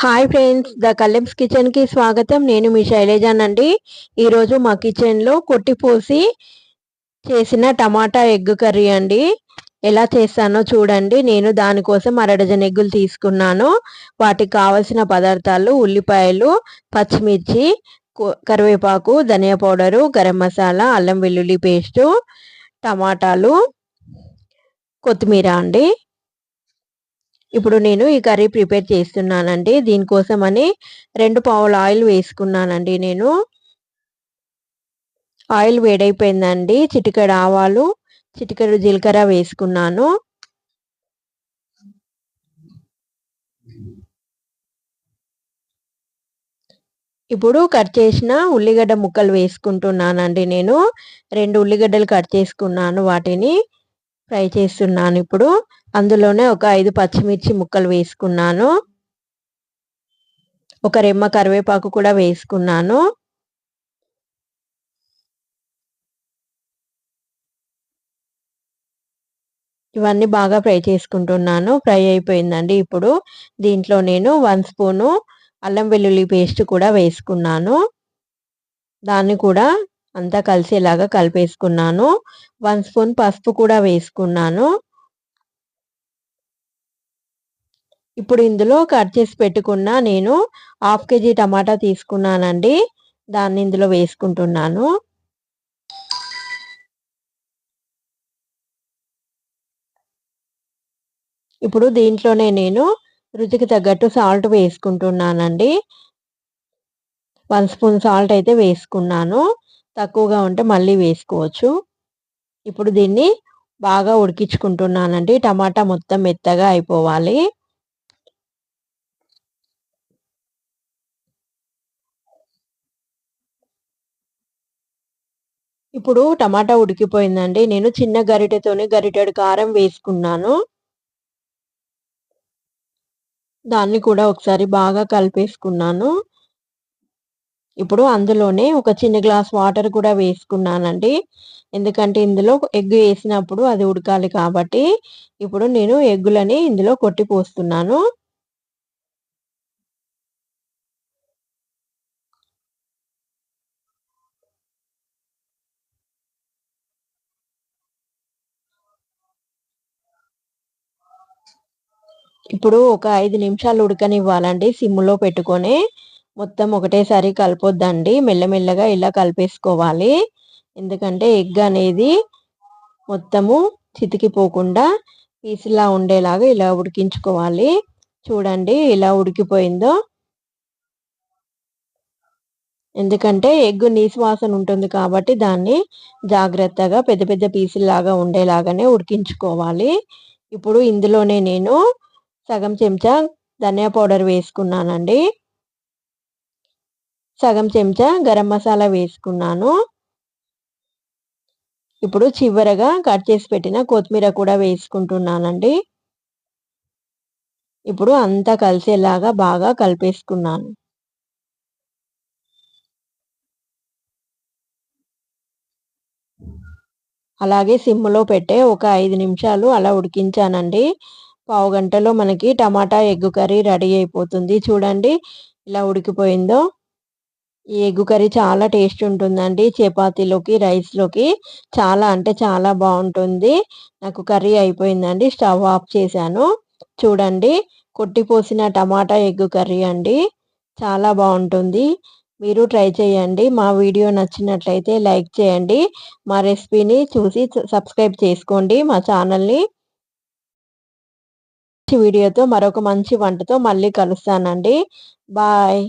Hi friends the కల్లెమ్స్ కిచెన్కి స్వాగతం. నేను మీ శైలజానండి ఈరోజు మా కిచెన్లో కొట్టిపోసి చేసిన టమాటా ఎగ్ కర్రీ అండి. ఎలా చేస్తానో చూడండి. నేను దానికోసం అరడజన్ ఎగ్గులు తీసుకున్నాను. వాటికి కావలసిన పదార్థాలు ఉల్లిపాయలు పచ్చిమిర్చి కరివేపాకు ధనియా పౌడరు గరం మసాలా అల్లం వెల్లుల్లి పేస్టు టమాటాలు కొత్తిమీర అండి. ఇప్పుడు నేను ఈ కర్రీ ప్రిపేర్ చేస్తున్నానండి. దీనికోసమని రెండు పావుల ఆయిల్ వేసుకున్నానండి నేను. ఆయిల్ వేడైపోయిందండి. చిటికెడు ఆవాలు చిటికెడు జీలకర్ర వేసుకున్నాను. ఇప్పుడు కట్ చేసిన ఉల్లిగడ్డ ముక్కలు వేసుకుంటున్నానండి నేను. రెండు ఉల్లిగడ్డలు కట్ చేసుకున్నాను వాటిని. ఫ్రై చేస్తున్నాను ఇప్పుడు. అందులోనే ఒక ఐదు పచ్చిమిర్చి ముక్కలు వేసుకున్నాను. ఒక రెమ్మ కరివేపాకు కూడా వేసుకున్నాను. ఇవన్నీ బాగా ఫ్రై చేసుకుంటున్నాను. ఫ్రై అయిపోయిందండి ఇప్పుడు. దీంట్లో నేను వన్ స్పూను అల్లం వెల్లుల్లి పేస్ట్ కూడా వేసుకున్నాను. దాన్ని కూడా అంతా కలిసేలాగా కలిపేసుకున్నాను. వన్ స్పూన్ పసుపు కూడా వేసుకున్నాను. ఇప్పుడు ఇందులో కట్ చేసి పెట్టుకున్న నేను హాఫ్ కేజీ టమాటా తీసుకున్నానండి. దాన్ని ఇందులో వేసుకుంటున్నాను. ఇప్పుడు దీంట్లోనే నేను రుచికి తగ్గట్టు సాల్ట్ వేసుకుంటున్నానండి. వన్ స్పూన్ సాల్ట్ అయితే వేసుకున్నాను. తక్కువగా ఉంటే మళ్ళీ వేసుకోవచ్చు. ఇప్పుడు దీన్ని బాగా ఉడికించుకుంటున్నానండి. టమాటా మొత్తం మెత్తగా అయిపోవాలి. ఇప్పుడు టమాటా ఉడికిపోయిందండి. నేను చిన్న గరిటెతోనే గరిటెడు కారం వేసుకున్నాను. దాన్ని కూడా ఒకసారి బాగా కలిపేసుకున్నాను. ఇప్పుడు అందులోనే ఒక చిన్న గ్లాస్ వాటర్ కూడా వేసుకున్నానండి. ఎందుకంటే ఇందులో ఎగ్ వేసినప్పుడు అది ఉడకాలి కాబట్టి ఇప్పుడు నేను ఎగ్గులని ఇందులో కొట్టి పోస్తున్నాను. ఇప్పుడు ఒక ఐదు నిమిషాలు ఉడకనివ్వాలండి సిమ్లో పెట్టుకొని మొత్తం ఒకటేసారి కలపొద్దండి. మెల్లమెల్లగా ఇలా కలిపేసుకోవాలి. ఎందుకంటే ఎగ్ అనేది మొత్తము చితికిపోకుండా పీసులా ఉండేలాగా ఇలా ఉడికించుకోవాలి. చూడండి ఇలా ఉడికిపోయిందో. ఎందుకంటే ఎగ్గు నీసు వాసన ఉంటుంది కాబట్టి దాన్ని జాగ్రత్తగా పెద్ద పెద్ద పీసులాగా ఉండేలాగానే ఉడికించుకోవాలి. ఇప్పుడు ఇందులోనే నేను సగం చెంచా ధనియా పౌడర్ వేసుకున్నానండి. సగం చెంచా గరం మసాలా వేసుకున్నాను. ఇప్పుడు చివరగా కట్ చేసి పెట్టిన కొత్తిమీర కూడా వేసుకుంటున్నానండి. ఇప్పుడు అంతా కలిసేలాగా బాగా కలిపేసుకున్నాను. అలాగే సిమ్లో పెట్టే ఒక ఐదు నిమిషాలు అలా ఉడికించానండి. పావు గంటలో మనకి టమాటా ఎగ్ కర్రీ రెడీ అయిపోతుంది. చూడండి ఇలా ఉడికిపోయిందో. ఈ ఎగ్ కర్రీ చాలా టేస్ట్ ఉంటుందండి. చపాతీలోకి రైస్లోకి చాలా అంటే చాలా బాగుంటుంది. నాకు కర్రీ అయిపోయిందండి. స్టవ్ ఆఫ్ చేశాను. చూడండి కొట్టిపోసిన టమాటా ఎగ్ కర్రీ అండి. చాలా బాగుంటుంది. మీరు ట్రై చేయండి. మా వీడియో నచ్చినట్లయితే లైక్ చేయండి. మా రెసిపీని చూసి సబ్స్క్రైబ్ చేసుకోండి. మా ఛానల్ని వీడియోతో మరొక మంచి వంటతో మళ్ళీ కలుస్తానండి. బాయ్.